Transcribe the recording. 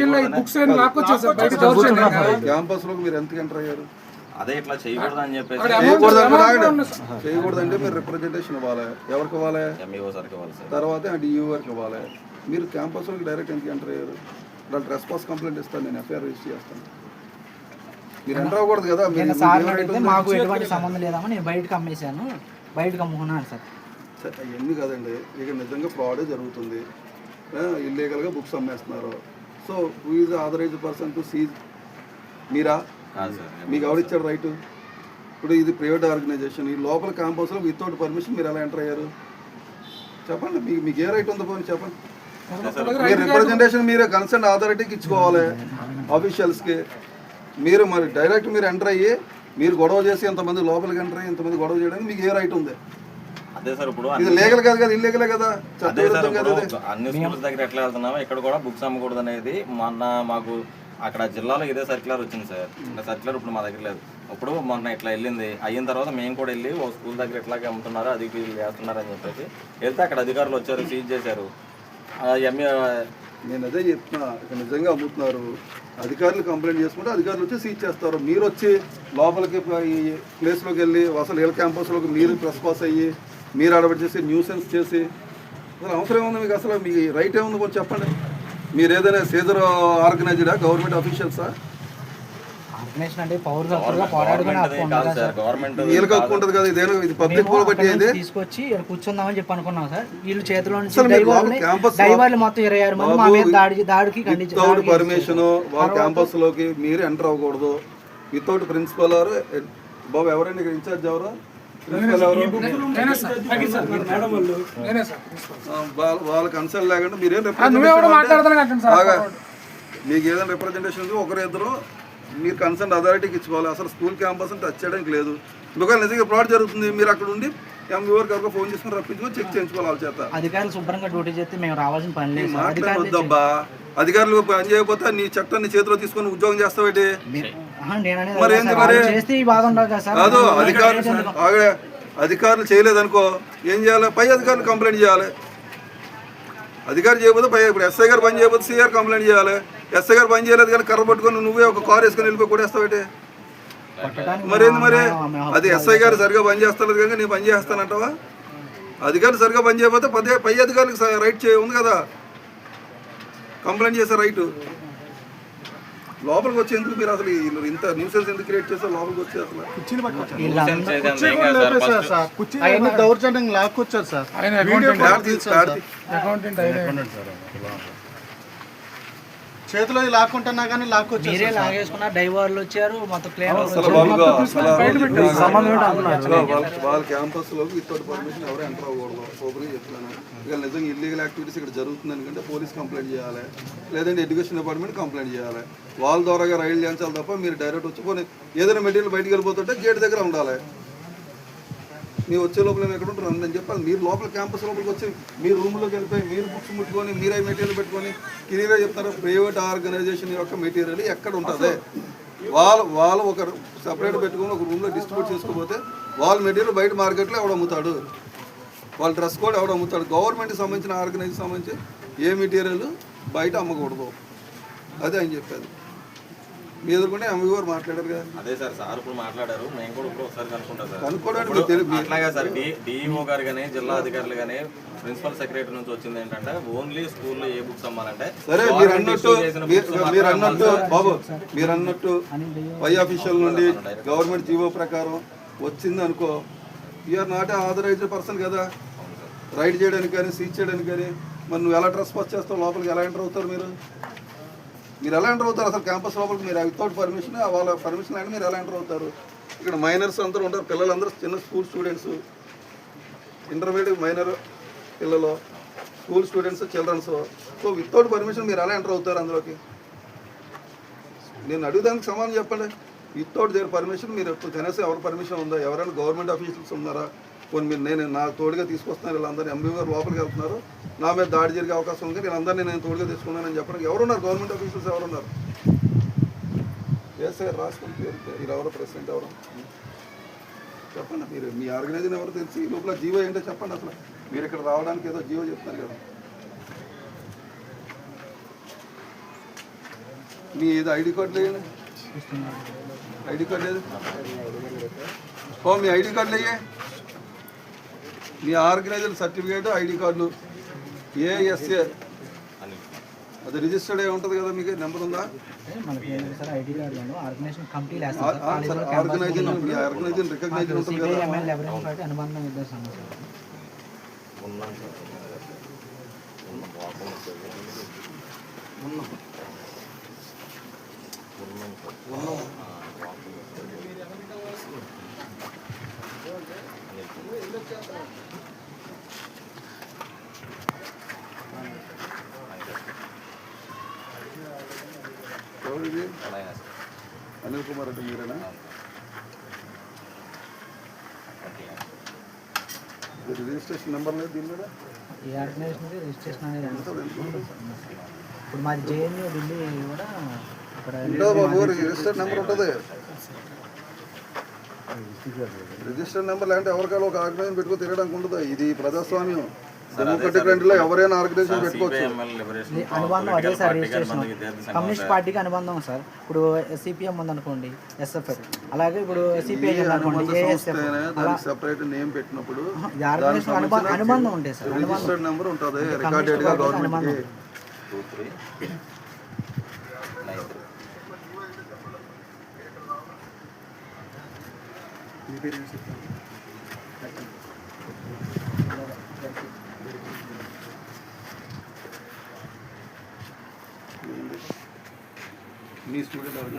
ఈ బుక్స్. క్యాంపస్లోకి మీరు. ఎంత ఎంటర్ అయ్యారు? అదే ఇట్లా చేయకూడదు అని చెప్పేసి చేయకూడదు అంటే మీరు రిప్రజెంటేషన్ ఇవ్వాలి. ఎవరికి ఇవ్వాలి? ఎంఈఓ సరికి ఇవ్వాలి సార్. తర్వాత ఇవ్వాలి. మీరు క్యాంపస్లోకి డైరెక్ట్ ఎందుకు ఎంటర్ అయ్యారు? దాని రెస్పాన్స్ కంప్లైంట్ ఇస్తాను నేను ఎఫ్ఐఆర్ రిజిస్టర్ చేస్తాను. మీరు ఎంటర్ అవ్వకూడదు కదా మీరు మీకు ఎటువంటి సంబంధం లేదమ్మా నేను బయటకు అమ్మేశాను బయటకు అమ్ముకున్నాను సార్. సరే, అవన్నీ కాదండి. ఇక నిజంగా ఫ్రాడే జరుగుతుంది. ఇల్లీగల్గా బుక్స్ అమ్మేస్తున్నారు. So who is authorize person to seize మీరా మీకు ఎవరిచ్చారు రైట్ ఇప్పుడు ఇది ప్రైవేట్ ఆర్గనైజేషన్ ఈ లోపల క్యాంపస్లో వితౌట్ పర్మిషన్ మీరు ఎలా ఎంటర్ అయ్యారు? చెప్పండి మీకు మీకు ఏ రైట్ ఉందో పోనీ చెప్పండి. మీరు రిప్రజెంటేషన్ మీరే కన్సర్న్ అథారిటీకి ఇచ్చుకోవాలి ఆఫీషియల్స్కి మీరు మరి డైరెక్ట్ మీరు ఎంటర్ అయ్యి మీరు గొడవ చేసి ఎంతమంది లోపలికి ఎంటర్ అయ్యి ఎంతమంది గొడవ చేయడానికి మీకు ఏ రైట్ ఉంది? అదే సార్ ఇప్పుడు ఇది లీగల్ కాదు కదా ఇల్లీగలే కదా. అదే సార్ ఇప్పుడు అన్ని స్కూల్స్ దగ్గర ఎట్లా వెళ్తున్నామో ఇక్కడ కూడా బుక్స్ అమ్మకూడదు అనేది మొన్న మాకు అక్కడ జిల్లాలో ఇదే సర్క్యులర్ వచ్చింది సార్. ఇంకా సర్క్యులర్ ఇప్పుడు మా దగ్గర లేదు. ఇప్పుడు మొన్న ఇట్లా వెళ్ళింది. అయిన తర్వాత మేము కూడా వెళ్ళి ఓ స్కూల్ దగ్గర ఎట్లాగే అమ్ముతున్నారు అది వీళ్ళు చేస్తున్నారు అని చెప్పేసి వెళ్తే అక్కడ అధికారులు వచ్చారు సీజ్ చేశారు. ఎంఏ నేను అదే చెప్తున్నా ఇక నిజంగా అమ్ముతున్నారు. అధికారులు కంప్లైంట్ చేసుకుంటే అధికారులు వచ్చి సీజ్ చేస్తారు. మీరు వచ్చి లోపలికి ఈ ప్లేస్లోకి వెళ్ళి అసలు వీళ్ళ క్యాంపస్లోకి మీరు ప్రెస్ పాస్ అయ్యి మీరు అడబడి చేసి న్యూసెన్స్ చేసి అసలు అవసరం ఏముంది మీకు? అసలు మీ రైట్ ఏముంది కొంచెం చెప్పండి. మీరు ఏదైనా సీజర్ ఆర్గనైజ్డా గవర్నమెంట్ ఉంది గవర్నమెంట్ వీళ్ళకి హక్కు ఉంటుంది కదా ఇదేనా ఇది పబ్లిక్ అయింది నుంచి తీసుకొచ్చి ఇక్కడ కూర్చుందామని చెప్పి అనుకున్నాం సార్. వీళ్ళు చేతిలో నుంచి మొత్తం ఇరవై ఆరు మంది మా బాబు, మీద దాడికి దాడికి ఖండించి వితౌట్ దాడికి పర్మిషన్ వాళ్ళ క్యాంపస్లోకి మీరు ఎంటర్ అవ్వకూడదు. వితౌట్ ప్రిన్సిపల్ ఆర్ బాబు ఎవరైనా ఇక్కడ ఇన్ఛార్జ్ ఎవరు? వాళ్ళ- కన్సల్ట్ లేకుండా మీరేం మీకు ఏదైనా రిప్రజెంటేషన్ ఉంది ఒకరు ఇద్దరు మీరు కన్సర్న్ అథారిటీకి ఇచ్చుకోవాలి. అసలు స్కూల్ క్యాంపస్ టచ్ చేయడానికి లేదు. ఒకవేళ నిజంగా ఫ్రాడ్ జరుగుతుంది మీరు అక్కడ ఉండి ఎంఈఓకి ఎవరికో ఫోన్ చేసుకుని రప్పించుకొని చెక్ చేయించుకోవాలి వాళ్ళ చేత. అధికారులు శుభ్రంగా డ్యూటీ చేస్తే మేము రావాల్సిన పని లేదు సార్. అధికారులు అధికారులు పని చేయకపోతే నీ చట్టాన్ని చేతిలో తీసుకొని ఉద్యోగం చేస్తావేటి మరి ఏంది. మరి? కదా అధికారులు అధికారులు చేయలేదనుకో ఏం చేయాలి? పై అధికారులు కంప్లైంట్ చేయాలి. అధికారి చేయకపోతే పై ఇప్పుడు ఎస్ఐ గారు పని చేయకపోతే సిఆర్ కంప్లైంట్ చేయాలి. ఎస్ఐ గారు పని చేయలేదు కానీ కర్ర పట్టుకొని నువ్వే ఒక కార్ వేసుకొని వెళ్ళిపోయి కొట్టడానికి మరేంది మరి అది ఎస్ఐ గారు సరిగా పని చేస్తలేదు కనుక నేను పని చేస్తానంటావా? అధికారులు సరిగా పని చేయకపోతే పదే పై అధికారులకు రైట్ చేయ ఉంది కదా. కంప్లైంట్ చేసే రైట్ లోపలికి వచ్చి ఎందుకు మీరు అసలు ఇంత న్యూసెన్స్ ఎందుకు క్రియేట్ చేస్తారు లోపలికి వచ్చి అసలు దౌర్జన్యం లాక్కొచ్చారు సార్. చేతిలో లాక్కుంటున్నా కానీ లాక్కొచ్చారు మీరే లాగేసుకున్న డైవర్లు వచ్చారు మొత్తం క్లియర్ వాళ్ళ వాళ్ళ క్యాంపస్లోకి పర్మిషన్ ఎవరు ఎంటర్ అవ్వకూడదు. ఓపెన్ చెప్తున్నాను. ఇక నిజంగా ఇల్లీగల్ యాక్టివిటీస్ ఇక్కడ జరుగుతుంది అనుకుంటే పోలీస్ కంప్లైంట్ చేయాలి. లేదంటే ఎడ్యుకేషన్ డిపార్ట్మెంట్ కంప్లైంట్ చేయాలి. వాళ్ళ ద్వారాగా రైలు చేయించాలి తప్ప మీరు డైరెక్ట్ వచ్చి పోనీ ఏదైనా మెటీరియల్ బయటికి వెళ్ళిపోతుంటే గేట్ దగ్గర ఉండాలి. మీరు వచ్చే లోపల మేము ఎక్కడ ఉంటారు అని చెప్పాలి. మీరు లోపల క్యాంపస్ లోపలికి వచ్చి మీ రూమ్లోకి వెళ్ళిపోయి మీరు బుక్స్ ముట్టుకొని మీరే మెటీరియల్ పెట్టుకొని క్లియర్గా చెప్తారు. ప్రైవేట్ ఆర్గనైజేషన్ యొక్క మెటీరియల్ ఎక్కడ ఉంటుంది? వాళ్ళు వాళ్ళు ఒక సపరేట్ పెట్టుకొని ఒక రూమ్లో డిస్ట్రిబ్యూట్ చేసుకోకపోతే వాళ్ళ మెటీరియల్ బయట మార్కెట్లో ఎవడు అమ్ముతాడు? వాళ్ళ డ్రెస్ కోడ్ ఎవడు అమ్ముతాడు? గవర్నమెంట్కి సంబంధించిన ఆర్గనైజేషన్ సంబంధించి ఏ మెటీరియల్ బయట అమ్మకూడదు. అదే ఆయన చెప్పేది. మీ ఎదుర్కొంటే గారు మాట్లాడారు కదా. అదే సార్ సార్ ఇప్పుడు మాట్లాడారు. మేము కూడా ఇప్పుడు ఒకసారి కనుక్కుంటాం సార్. కనుక్కోవడానికి అట్లాగే సార్ డిఈఓ గారు కానీ జిల్లా అధికారులు కానీ ప్రిన్సిపల్ సెక్రటరీ నుంచి వచ్చింది ఏంటంటే ఓన్లీ స్కూల్లో ఏ బుక్స్ అమ్మాలంటే సరే మీరు అన్నట్టు మీరు- అన్నట్టు. బాబు మీరు అన్నట్టు పై ఆఫీషియల్ నుండి గవర్నమెంట్ జీవో ప్రకారం వచ్చింది అనుకో యూఆర్ నాట్ ఆథరైజ్డ్ పర్సన్ కదా. రైడ్ చేయడానికి కానీ సీజ్ చేయడానికి కానీ మరి నువ్వు ఎలా ట్రస్ పాస్ చేస్తావు? లోపలికి ఎలా ఎంటర్ అవుతారు మీరు? మీరు ఎలా ఎంటర్ అవుతారు అసలు క్యాంపస్ లోపలికి? మీరు వితౌట్ పర్మిషన్ వాళ్ళ పర్మిషన్ లేని మీరు ఎలా ఎంటర్ అవుతారు? ఇక్కడ మైనర్స్ అందరూ ఉంటారు పిల్లలందరూ చిన్న స్కూల్ స్టూడెంట్స్ ఇంటర్మీడియట్ మైనర్ పిల్లలు school students childrens so without permission మీరు ఎలా ఎంటర్ అవుతారు అందులోకి? నేను అడుగుదానికి సమాధానం చెప్పండి. వితౌట్ దేర్ పర్మిషన్ మీరు కనీసం ఎవరు పర్మిషన్ ఉందా? ఎవరైనా గవర్నమెంట్ ఆఫీసర్స్ ఉన్నారా? కొన్ని మీరు నేను నా తోడుగా తీసుకొస్తున్నారు వీళ్ళందరూ ఎంబీ గారు లోపలికి వెళ్తున్నారు. నా మీద దాడి జరిగే అవకాశం ఉంది వీళ్ళందరినీ నేను తోడుగా తీసుకున్నానని చెప్పడానికి ఎవరున్నారు? గవర్నమెంట్ ఆఫీసర్స్ ఎవరున్నారు? ఎస్ సార్ రాసుకోండి పేరు ఎవరు? ప్రెసిడెంట్ ఎవరు? చెప్పండి మీరు మీ ఆర్గనైజేషన్ ఎవరు తెలిసి లోపల జీవో ఏంటో చెప్పండి అసలు. మీరు ఇక్కడ రావడానికి ఏదో జీవో చెప్తున్నారు కదా. మీ ఏదో ఐడి కార్డు లేదండి ఐడి కార్డు లేదు ఓ మీ ఐడి కార్డు లేయే. మీ ఆర్గనైజర్ సర్టిఫికేట్ ఐడి కార్డులు ఏఎస్ఏ అది రిజిస్టర్డ్ అయి ఉంటుంది కదా మీకు? నెంబర్ ఉందా? అంటే మనకి ఏంటంటే sir ID card organisation organisation recognition ఉంటుంది సిపిఐ కదా సార్ అనిల్ కుమార్ అంటే మీరేనా? రిజిస్ట్రేషన్ నెంబర్ లేదు దీని మీద? ఈ ఆర్గనైజేషన్ రిజిస్ట్రేషన్ అనేది ఇప్పుడు మాది జేఎన్యూ ఢిల్లీ కూడా అక్కడ బాబు? రిజిస్టర్డ్ నెంబర్ ఉంటుంది. రిజిస్టర్డ్ నెంబర్ లేదంటే ఎవరికైనా ఒక ఆర్గనైజేషన్ పెట్టుకో తిరగడానికి ఉంటుంది? ఇది ప్రజాస్వామ్యం. అనుబంధం అదే సార్ రిజిస్ట్రేషన్. కమ్యూనిస్ట్ పార్టీకి అనుబంధం సార్. ఇప్పుడు సిపిఎం ఉందనుకోండి ఎస్ఎఫ్ఐ అలాగే ఇప్పుడు సిపిఐ అనుకోండి సెపరేట్ నేమ్ పెట్టినప్పుడు అనుబంధం ఉంటాయి సార్ రిజిస్టర్డ్ నెంబర్ ఉంటుంది రికార్డెడ్గా గవర్నమెంట్కి టూ త్రీ నైన్ త్రీ మీ స్టూడెంట్ ఎవరు